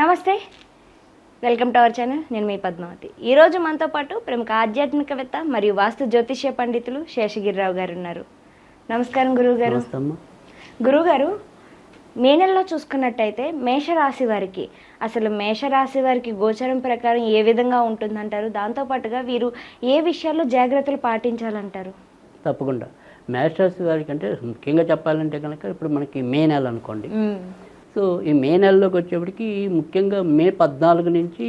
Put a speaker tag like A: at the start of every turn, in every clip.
A: నమస్తే. Welcome to our channel. నేను మీ పద్మావతి. ఈరోజు మనతో పాటు ప్రముఖ ఆధ్యాత్మికవేత్త మరియు వాస్తు జ్యోతిష్య పండితులు శేషగిరిరావు గారు ఉన్నారు. నమస్కారం గురువు గారు
B: నమస్తమ్మా
A: గురుగారు మే నెలలో చూసుకున్నట్టయితే మేషరాశి వారికి అసలు మేషరాశి వారికి గోచరం ప్రకారం ఏ విధంగా ఉంటుందంటారు? దాంతోపాటుగా వీరు ఏ విషయాల్లో జాగ్రత్తలు పాటించాలంటారు?
B: తప్పకుండా. మ్యాస్టర్స్ వారికి అంటే ముఖ్యంగా చెప్పాలంటే కనుక ఇప్పుడు మనకి మే నెల అనుకోండి. సో ఈ మే నెలలోకి వచ్చేప్పటికి ముఖ్యంగా మే పద్నాలుగు నుంచి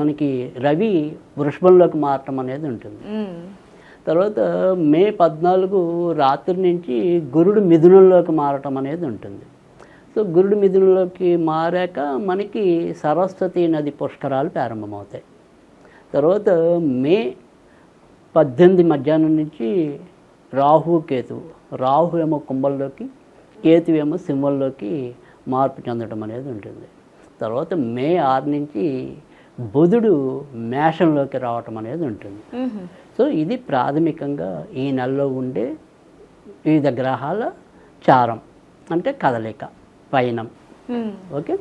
B: మనకి రవి వృషభంలోకి మారటం అనేది ఉంటుంది. తర్వాత మే పద్నాలుగు రాత్రి నుంచి గురుడు మిథునంలోకి మారటం అనేది ఉంటుంది. సో గురుడు మిథునంలోకి మారాక మనకి సరస్వతి నది పుష్కరాలు ప్రారంభమవుతాయి. తర్వాత మే పద్దెనిమిది మధ్యాహ్నం నుంచి రాహు కేతు రాహు ఏమో కుంభంలోకి కేతు ఏమో సింహంలోకి మార్పు చెందడం అనేది ఉంటుంది. తర్వాత మే ఆరు నుంచి బుధుడు మేషంలోకి రావటం అనేది ఉంటుంది. సో ఇది ప్రాథమికంగా ఈ నెలలో ఉండే వివిధ గ్రహాల చారం అంటే కదలిక పయనం. ఓకే?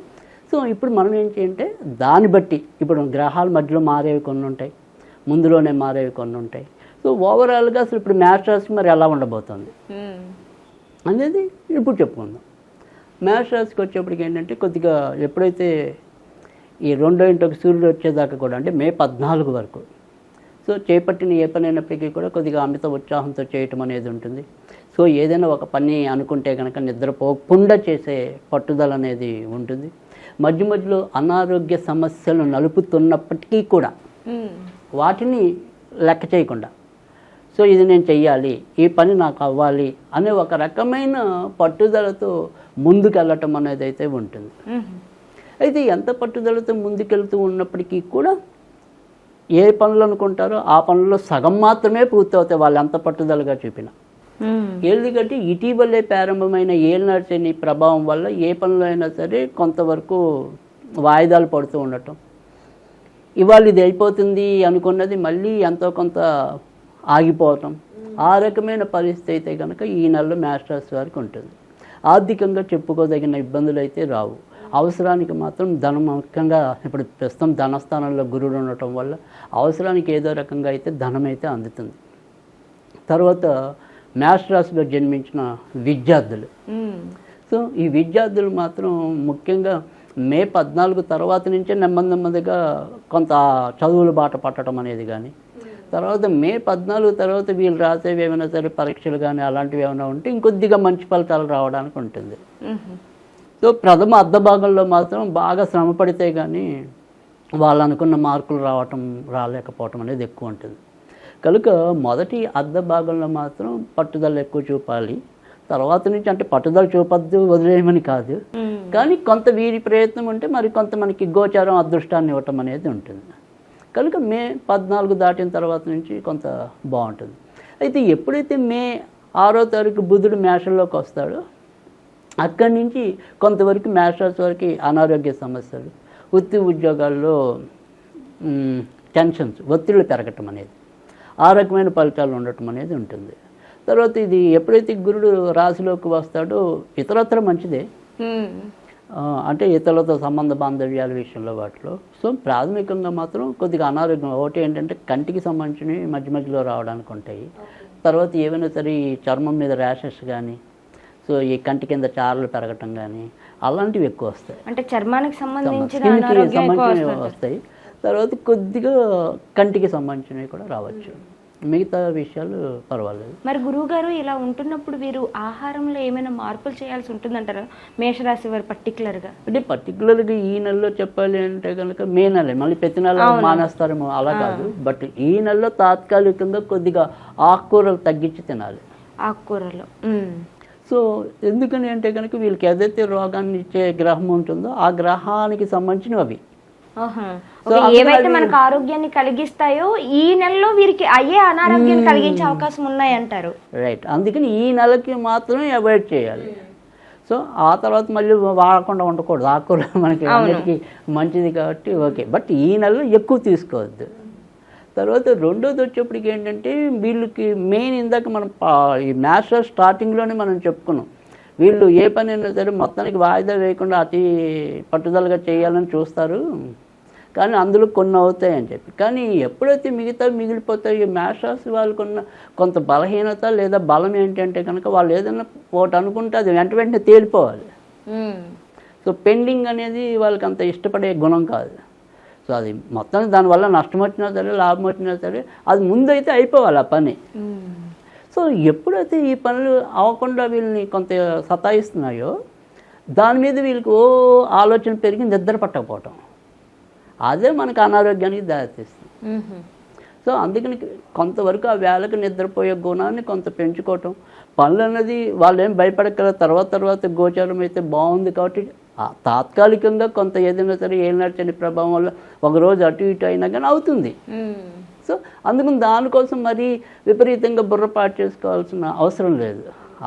B: సో ఇప్పుడు మనం ఏం చేయంటే దాన్ని బట్టి ఇప్పుడు గ్రహాల మధ్యలో మారేవి కొన్ని ఉంటాయి. ముందులోనే మారేవి కొన్ని ఉంటాయి. సో ఓవరాల్గా అసలు ఇప్పుడు మ్యాచ్ రాశి మరి ఎలా ఉండబోతుంది. అనేది ఇప్పుడు చెప్పుకుందాం. మ్యాచ్ రాశికి వచ్చేప్పటికి ఏంటంటే కొద్దిగా ఎప్పుడైతే ఈ రెండో ఇంటికి సూర్యుడు వచ్చేదాకా కూడా అంటే మే పద్నాలుగు వరకు. సో చేపట్టిన ఏ పని అయినప్పటికీ కూడా కొద్దిగా అమిత ఉత్సాహంతో చేయటం అనేది ఉంటుంది. సో ఏదైనా ఒక పని అనుకుంటే కనుక నిద్రపోకుండా చేసే పట్టుదల అనేది ఉంటుంది. మధ్య మధ్యలో అనారోగ్య సమస్యలు నలుపుతున్నప్పటికీ కూడా. వాటిని లెక్క చేయకుండా సో ఇది నేను చెయ్యాలి ఈ పని నాకు అవ్వాలి అనే ఒక రకమైన పట్టుదలతో ముందుకెళ్ళటం అనేది అయితే ఉంటుంది. అయితే ఎంత పట్టుదలతో ముందుకెళ్తూ ఉన్నప్పటికీ కూడా ఏ పనులు అనుకుంటారో ఆ పనుల్లో సగం మాత్రమే పూర్తవుతాయి వాళ్ళు ఎంత పట్టుదలగా చూపిన. ఎందుకంటే ఇటీవలే ప్రారంభమైన శని ప్రభావం వల్ల ఏ పనులు అయినా సరే కొంతవరకు వాయిదాలు పడుతూ ఉండటం ఇవాళ ఇది అయిపోతుంది అనుకున్నది మళ్ళీ ఎంతో కొంత ఆగిపోవటం ఆ రకమైన పరిస్థితి అయితే కనుక ఈ నెలలో మాస్టర్స్ వారికి ఉంటుంది. ఆర్థికంగా చెప్పుకోదగిన ఇబ్బందులు అయితే రావు. అవసరానికి మాత్రం ధనం ముఖ్యంగా ఇప్పుడు ప్రస్తుతం ధనస్థానంలో గురుడు ఉండటం వల్ల అవసరానికి ఏదో రకంగా అయితే ధనం అయితే అందుతుంది. తర్వాత మ్యాథ్స్ రాశిలో జన్మించిన విద్యార్థులు. సో ఈ విద్యార్థులు మాత్రం ముఖ్యంగా మే పద్నాలుగు తర్వాత నుంచే నెమ్మది నెమ్మదిగా కొంత చదువుల బాట పట్టడం అనేది కానీ తర్వాత మే పద్నాలుగు తర్వాత వీళ్ళు రాసేవి ఏమైనా సరే పరీక్షలు కానీ అలాంటివి ఏమైనా ఉంటే ఇంకొద్దిగా మంచి ఫలితాలు రావడానికి ఉంటుంది. సో ప్రథమ అర్ధ భాగంలో మాత్రం బాగా శ్రమ పడితే కానీ వాళ్ళు అనుకున్న మార్కులు రావటం రాలేకపోవటం అనేది ఎక్కువ ఉంటుంది. కనుక మొదటి అర్ధ భాగంలో మాత్రం పట్టుదల ఎక్కువ చూపాలి. తర్వాత నుంచి అంటే పట్టుదల చూపద్దు వదిలేయమని కాదు. కానీ కొంత వీరి ప్రయత్నం ఉంటే మరి కొంత మనకి గోచారం అదృష్టాన్ని ఇవ్వటం అనేది ఉంటుంది. కనుక మే పద్నాలుగు దాటిన తర్వాత నుంచి కొంత బాగుంటుంది. అయితే ఎప్పుడైతే మే ఆరో తారీఖు బుధుడు మేషంలోకి వస్తాడో అక్కడి నుంచి కొంతవరకు మేషరాశి వరకు అనారోగ్య సమస్యలు వృత్తి ఉద్యోగాల్లో టెన్షన్స్ ఒత్తిళ్ళు పెరగటం అనేది ఆ రకమైన ఫలితాలు ఉండటం అనేది ఉంటుంది. తర్వాత ఇది ఎప్పుడైతే గురుడు రాశిలోకి వస్తాడో ఇతరత్ర మంచిదే. అంటే ఇతరులతో సంబంధ బాంధవ్యాల విషయంలో వాటిలో. సో ప్రాథమికంగా మాత్రం కొద్దిగా అనారోగ్యం. ఒకటి ఏంటంటే కంటికి సంబంధించినవి మధ్య మధ్యలో రావడానికి ఉంటాయి. తర్వాత ఏమైనా సరే ఈ చర్మం మీద ర్యాషెస్ కానీ సో ఈ కంటి కింద చారలు పెరగటం కానీ అలాంటివి ఎక్కువ వస్తాయి.
A: అంటే చర్మానికి సంబంధించిన
B: వస్తాయి. తర్వాత కొద్దిగా కంటికి సంబంధించినవి కూడా రావచ్చు. మిగతా విషయాలు పర్వాలేదు.
A: మరి గురువు గారు ఇలా ఉంటున్నప్పుడు వీరు ఆహారంలో ఏమైనా మార్పులు చేయాల్సి ఉంటుందంటారా? మేషరాశి వారు particular గా?
B: అంటే పర్టికులర్గా ఈ నెలలో చెప్పాలి అంటే కనుక మే నెల. మళ్ళీ ప్రతి నెల మానేస్తారేమో అలా కాదు. బట్ ఈ నెలలో తాత్కాలికంగా కొద్దిగా ఆకుకూరలు తగ్గించి తినాలి.
A: ఆకుకూరలు.
B: సో ఎందుకని అంటే కనుక వీళ్ళకి ఏదైతే రోగాన్ని ఇచ్చే గ్రహం ఉంటుందో ఆ గ్రహానికి సంబంధించినవి అవి.
A: ఏవైతే మనకు ఆరోగ్యాన్ని కలిగిస్తాయో ఈ నెలలో వీరికి అయ్యే అనారోగ్యాన్ని కలిగించే అవకాశం ఉన్నాయి అంటారు
B: రైట్. అందుకని ఈ నెలకి మాత్రమే అవాయిడ్ చేయాలి. సో ఆ తర్వాత మళ్ళీ వాడకుండా ఉండకూడదు. ఆకుకూర మనకి అన్నిటికీ మంచిది కాబట్టి ఓకే. బట్ ఈ నెలలో ఎక్కువ తీసుకోవద్దు. తర్వాత రెండోది వచ్చేప్పటికి ఏంటంటే వీళ్ళకి మెయిన్ ఇందాక మనం ఈ మ్యాథ్స్ స్టార్టింగ్లోనే మనం చెప్పుకున్నాం. వీళ్ళు ఏ పని అయినా సరే మొత్తానికి వాయిదా వేయకుండా అతి పట్టుదలగా చేయాలని చూస్తారు. కానీ అందులో కొన్ని అవుతాయి అని చెప్పి. కానీ ఎప్పుడైతే మిగతా మిగిలిపోతాయి రాశి వాళ్ళకున్న కొంత బలహీనత లేదా బలం ఏంటంటే కనుక వాళ్ళు ఏదైనా ఒకటి అనుకుంటే అది వెంట వెంటనే తేలిపోవాలి. సో పెండింగ్ అనేది వాళ్ళకి అంత ఇష్టపడే గుణం కాదు. సో అది మొత్తం దానివల్ల నష్టం వచ్చినా సరే లాభం వచ్చినా సరే అది ముందైతే అయిపోవాలి ఆ పని. సో ఎప్పుడైతే ఈ పనులు అవ్వకుండా వీళ్ళని కొంత సతాయిస్తున్నాయో దాని మీద వీళ్ళకి ఓ ఆలోచన పెరిగి నిద్ర పట్టకపోవటం. అదే మనకు అనారోగ్యానికి దారితీస్తుంది. సో అందుకని కొంతవరకు ఆ వేళకు నిద్రపోయే గుణాన్ని కొంత పెంచుకోవటం. పనులు అన్నది వాళ్ళు ఏం భయపడగల తర్వాత తర్వాత గోచారం అయితే బాగుంది కాబట్టి తాత్కాలికంగా కొంత ఏదైనా సరే ఏ నడిచని ప్రభావం వల్ల ఒక రోజు అటు ఇటు అయినా కానీ అవుతుంది. సో అందుకని దానికోసం మరీ విపరీతంగా బుర్రపాటు చేసుకోవాల్సిన అవసరం లేదు.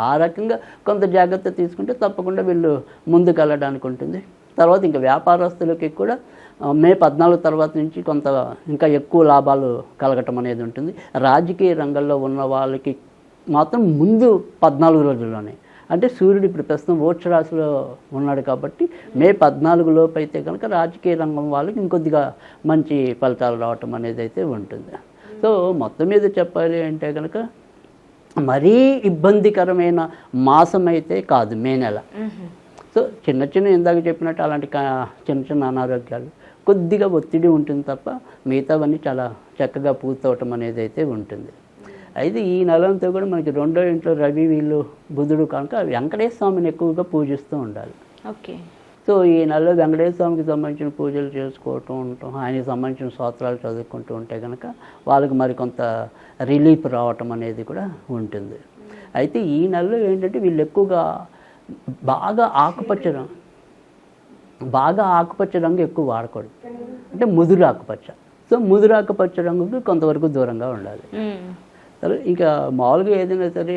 B: ఆ రకంగా కొంత జాగ్రత్త తీసుకుంటే తప్పకుండా వీళ్ళు ముందుకు వెళ్ళడానికి ఉంటుంది. తర్వాత ఇంకా వ్యాపారస్తులకి కూడా మే పద్నాలుగు తర్వాత నుంచి కొంత ఇంకా ఎక్కువ లాభాలు కలగటం అనేది ఉంటుంది. రాజకీయ రంగంలో ఉన్న వాళ్ళకి మాత్రం ముందు పద్నాలుగు రోజుల్లోనే. అంటే సూర్యుడు ఇప్పుడు ప్రస్తుతం ఓట్స్ రాశిలో ఉన్నాడు కాబట్టి మే పద్నాలుగు లోపు అయితే కనుక రాజకీయ రంగం వాళ్ళకి ఇంకొద్దిగా మంచి ఫలితాలు రావటం అనేది అయితే ఉంటుంది. సో మొత్తం మీద చెప్పాలి అంటే కనుక మరీ ఇబ్బందికరమైన మాసం అయితే కాదు మే నెల. సో చిన్న చిన్న ఇందాక చెప్పినట్టు అలాంటి చిన్న చిన్న అనారోగ్యాలు కొద్దిగా ఒత్తిడి ఉంటుంది తప్ప మిగతావన్నీ చాలా చక్కగా పూర్తవటం అనేది అయితే ఉంటుంది. అయితే ఈ నెలంతా కూడా మనకి రెండో ఇంట్లో రవి వీళ్ళు బుధుడు కనుక వెంకటేశ్వర స్వామిని ఎక్కువగా పూజిస్తూ ఉండాలి.
A: ఓకే.
B: సో ఈ నెలలో వెంకటేశ్వర స్వామికి సంబంధించిన పూజలు చేసుకోవటం ఉంటాం ఆయనకి సంబంధించిన స్తోత్రాలు చదువుకుంటూ ఉంటే కనుక వాళ్ళకి మరి కొంత రిలీఫ్ రావటం అనేది కూడా ఉంటుంది. అయితే ఈ నెలలో ఏంటంటే వీళ్ళు ఎక్కువగా బాగా ఆకుపచ్చ రంగు. బాగా ఆకుపచ్చ రంగు ఎక్కువ వాడకూడదు. అంటే ముదురు ఆకుపచ్చ. సో ముదురు ఆకుపచ్చ రంగుకి కొంతవరకు దూరంగా ఉండాలి. సరే ఇక మామూలుగా ఏదైనా సరే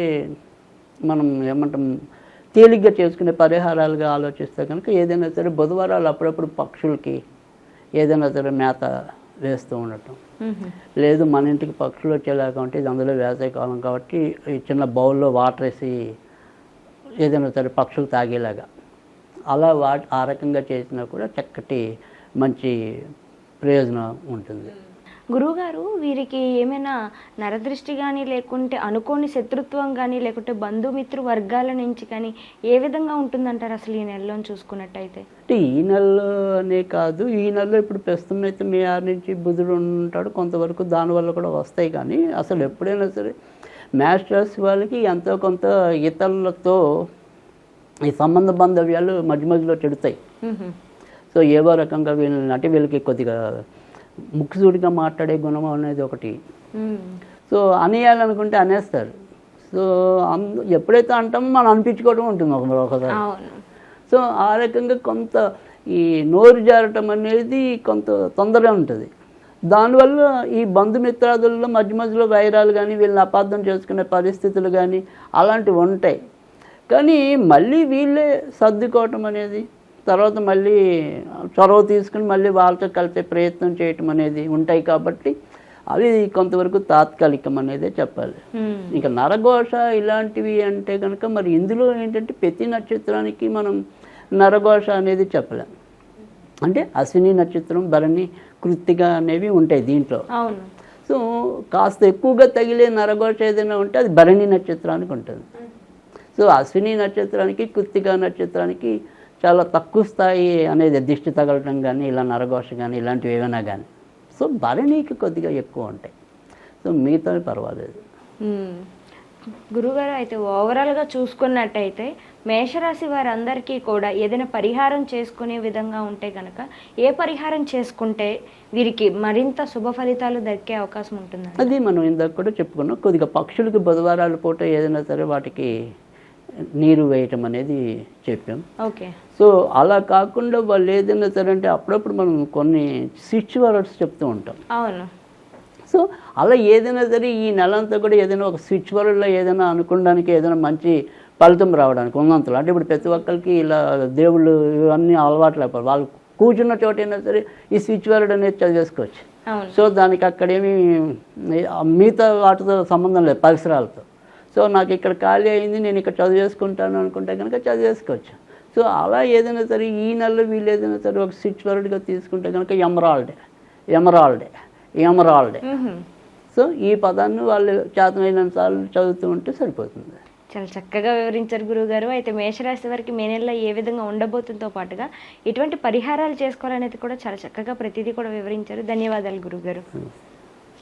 B: మనం ఏమంటాం తేలిగ్గా చేసుకునే పరిహారాలుగా ఆలోచిస్తే కనుక ఏదైనా సరే బుధవారాలు అప్పుడప్పుడు పక్షులకి ఏదైనా సరే మేత వేస్తూ ఉండటం. లేదు మన ఇంటికి పక్షులు వచ్చేలాగా ఉంటే ఇది అందులో వేసవికాలం కాబట్టి ఈ చిన్న బౌల్లో వాటర్ వేసి ఏదైనా సరే పక్షులు తాగేలాగా. అలా వా ఆ రకంగా చేసినా కూడా చక్కటి మంచి ప్రయోజనం ఉంటుంది.
A: గురువుగారు వీరికి ఏమైనా నరదృష్టి కానీ లేకుంటే అనుకోని శత్రుత్వం కానీ లేకుంటే బంధుమిత్రు వర్గాల నుంచి కానీ ఏ విధంగా ఉంటుందంటారు అసలు ఈ నెలలో చూసుకున్నట్టయితే?
B: అంటే ఈ నెలలో అనే కాదు ఈ నెలలో ఇప్పుడు ప్రస్తుతం అయితే మే ఆరు నుంచి బుధుడు ఉంటాడు కొంతవరకు దానివల్ల కూడా వస్తాయి కానీ అసలు ఎప్పుడైనా సరే మ్యాచ్ రాసి వాళ్ళకి ఎంతో కొంత ఇతరులతో ఈ సంబంధ బాంధవ్యాలు మధ్య మధ్యలో చెడుతాయి. సో ఏవో రకంగా వీళ్ళని అంటే వీళ్ళకి కొద్దిగా ముక్కుసూడిగా మాట్లాడే గుణం అనేది ఒకటి. సో అనేయాలనుకుంటే అనేస్తారు. సో అందు ఎప్పుడైతే అంటామో మనం అనిపించుకోవడం ఉంటుంది ఒక ఒకసారి. సో ఆ రకంగా కొంత ఈ నోరు జారటం అనేది కొంత తొందరగా ఉంటుంది. దానివల్ల ఈ బంధుమిత్రాదుల్లో మధ్య మధ్యలో వైరాలు కానీ వీళ్ళని అపార్థం చేసుకునే పరిస్థితులు కానీ అలాంటివి ఉంటాయి. కానీ మళ్ళీ వీళ్ళే సర్దుకోవటం అనేది తర్వాత మళ్ళీ చొరవ తీసుకుని మళ్ళీ వాళ్ళతో కలిపే ప్రయత్నం చేయటం అనేది ఉంటాయి కాబట్టి అవి కొంతవరకు తాత్కాలికం అనేదే చెప్పాలి. ఇంకా నరఘోష ఇలాంటివి అంటే కనుక మరి ఇందులో ఏంటంటే ప్రతి నక్షత్రానికి మనం నరఘోష అనేది చెప్పలేం. అంటే అశ్విని నక్షత్రం భరణి కృత్తిక అనేవి ఉంటాయి దీంట్లో. సో కాస్త ఎక్కువగా తగిలే నరఘోష ఏదైనా ఉంటే అది భరణి నక్షత్రానికి ఉంటుంది. సో అశ్విని నక్షత్రానికి కృత్తిక నక్షత్రానికి చాలా తక్కువ స్థాయి అనేది దిష్టి తగలటం కానీ ఇలా నరఘోష కానీ ఇలాంటివి ఏమైనా కానీ సో భరణికి కొద్దిగా ఎక్కువ ఉంటాయి. సో మిగతావి పర్వాలేదు.
A: గురుగారు అయితే ఓవరాల్గా చూసుకున్నట్టయితే మేషరాశి వారందరికీ కూడా ఏదైనా పరిహారం చేసుకునే విధంగా ఉంటే కనుక ఏ పరిహారం చేసుకుంటే వీరికి మరింత శుభ ఫలితాలు దక్కే అవకాశం ఉంటుందండి?
B: అది మనం ఇందాక కూడా చెప్పుకున్నాం. కొద్దిగా పక్షులకు బుధవారాల పూట ఏదైనా సరే వాటికి నీరు వేయటం అనేది చెప్పాం.
A: ఓకే.
B: సో అలా కాకుండా వాళ్ళు ఏదైనా సరే అంటే అప్పుడప్పుడు మనం కొన్ని స్విచ్ వర్డ్స్ చెప్తూ ఉంటాం.
A: అవును.
B: సో అలా ఏదైనా సరే ఈ నెలంతా కూడా ఏదైనా ఒక స్విచ్ వర్డ్లో ఏదైనా అనుకోవడానికి ఏదైనా మంచి ఫలితం రావడానికి ఉన్నంతలో అంటే ఇప్పుడు ప్రతి ఒక్కరికి ఇలా దేవుళ్ళు ఇవన్నీ అలవాట్లు అయిపోయి వాళ్ళు కూర్చున్న చోటైనా సరే ఈ స్విచ్ వర్డ్ అనేది చదివేసుకోవచ్చు. సో దానికి అక్కడేమి మిగతా వాటితో సంబంధం లేదు పరిసరాలతో. సో నాకు ఇక్కడ ఖాళీ అయింది నేను ఇక్కడ చదివేసుకుంటాను అనుకుంటే కనుక చదివేసుకోవచ్చు. సో అలా ఏదైనా సరే ఈ నెలలో వీళ్ళు ఏదైనా సరే ఒక సిక్స్ వర్డ్గా తీసుకుంటే కనుక ఎమరాల్డే ఎమరాల్డే. ఎమరాల్డే. సో ఈ పదాన్ని వాళ్ళు చేతనైనంత సార్లు చదువుతూ ఉంటే సరిపోతుంది.
A: చాలా చక్కగా వివరించారు గురువుగారు. అయితే మేషరాశి వారికి మే నెలలో ఏ విధంగా ఉండబోతుందో పాటుగా ఎటువంటి పరిహారాలు చేసుకోవాలనేది కూడా చాలా చక్కగా ప్రతిదీ కూడా వివరించారు. ధన్యవాదాలు గురువుగారు.